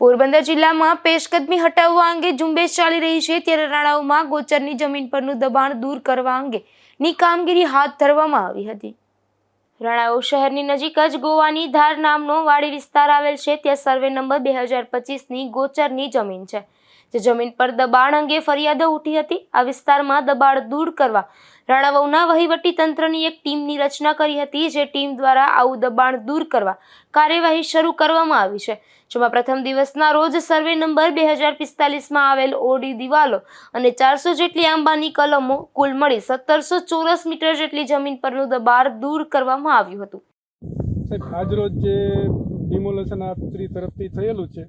પોરબંદર જિલ્લામાં પેશકદમી હટાવવા અંગે ઝુંબેશ ચાલી રહી છે. ત્યારે રાણાઓમાં ગોચરની જમીન પરનું દબાણ દૂર કરવા અંગેની કામગીરી હાથ ધરવામાં આવી હતી. રાણાઓ શહેરની નજીક જ ગોવાની ધાર નામનો વાડી વિસ્તાર આવેલ છે. ત્યાં સર્વે નંબર બે હજાર પચીસની ગોચરની જમીન છે. જે જમીન પર દબાણ અંગે ફરિયાદો ઉઠી હતી. આ વિસ્તારમાં દબાણ દૂર કરવા રાણાવાવના વહીવટી તંત્રની એક ટીમની રચના કરી હતી, જે ટીમ દ્વારા આવું દબાણ દૂર કરવા કાર્યવાહી શરૂ કરવામાં આવી છે. જેમાં પ્રથમ દિવસના રોજ સર્વે નંબર બે હજાર પિસ્તાલીસમાં આવેલ ઓડી દિવાલો અને ચારસો જેટલી આંબાની કલમો, કુલ મળી સત્તરસો ચોરસ મીટર જેટલી જમીન પરનું દબાણ દૂર કરવામાં આવ્યું હતું. સાહેબ આજરોજ જે ડિમોલેશન આ તરફથી થયેલું છે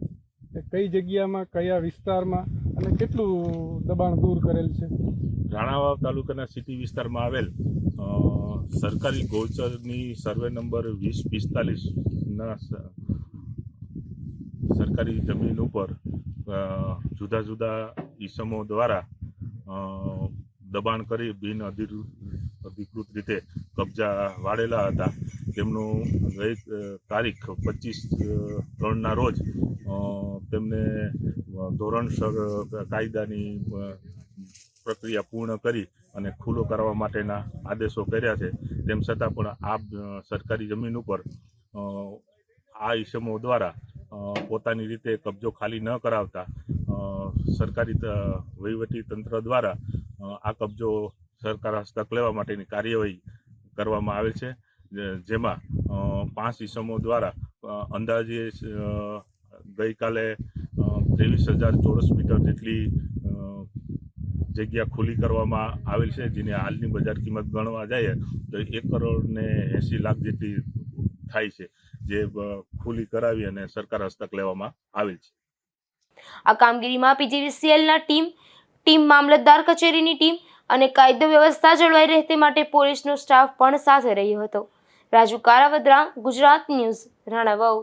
કઈ જગ્યામાં, કયા વિસ્તારમાં અને કેટલું દબાણ દૂર કરેલ છે? રાણાવાવ તાલુકાના સિટી વિસ્તારમાં આવેલ સરકારી ગૌચરની સર્વે નંબર વીસ પિસ્તાલીસના સરકારી જમીન ઉપર જુદા જુદા ઈસમો દ્વારા દબાણ કરી બિન અધિકૃત રીતે કબજા વાળેલા હતા. તેમનું ગઈ તારીખ પચીસ ત્રણના રોજ તેમને ધોરણસર કાયદાની પ્રક્રિયા પૂર્ણ કરી અને ખુલ્લો કરવા માટેના આદેશો કર્યા છે. તેમ છતાં પણ આ સરકારી જમીન ઉપર આ ઈસમો દ્વારા પોતાની રીતે કબજો ખાલી ન કરાવતા સરકારી વહીવટી તંત્ર દ્વારા આ કબજો સરકાર હસ્તક લેવા માટેની કાર્યવાહી કરવામાં આવે છે જેમાં પાંચ ઇસમો દ્વારા અંદાજે ગઈકાલે ત્રેવીસ હજાર ચોરસ મીટર જેટલી જગ્યા ખુલ્લી કરવામાં આવેલ છે, જેની હાલની બજાર કિંમત ગણવા જઈએ, તો એક કરોડ ને એંસી લાખ જેટલી થાય છે, જે ખુલ્લી કરાવી અને સરકાર હસ્તક લેવામાં આવેલ છે. આ કામગીરીમાં પીજીવીસીએલના ટીમ ટીમ મામલતદાર કચેરીની ટીમ અને કાયદો વ્યવસ્થા જળવાઈ રહે તે માટે પોલીસનો સ્ટાફ પણ સાથે રહ્યો હતો. રાજુ કારાવદ્રા, ગુજરાત ન્યૂઝ રાણાવાવ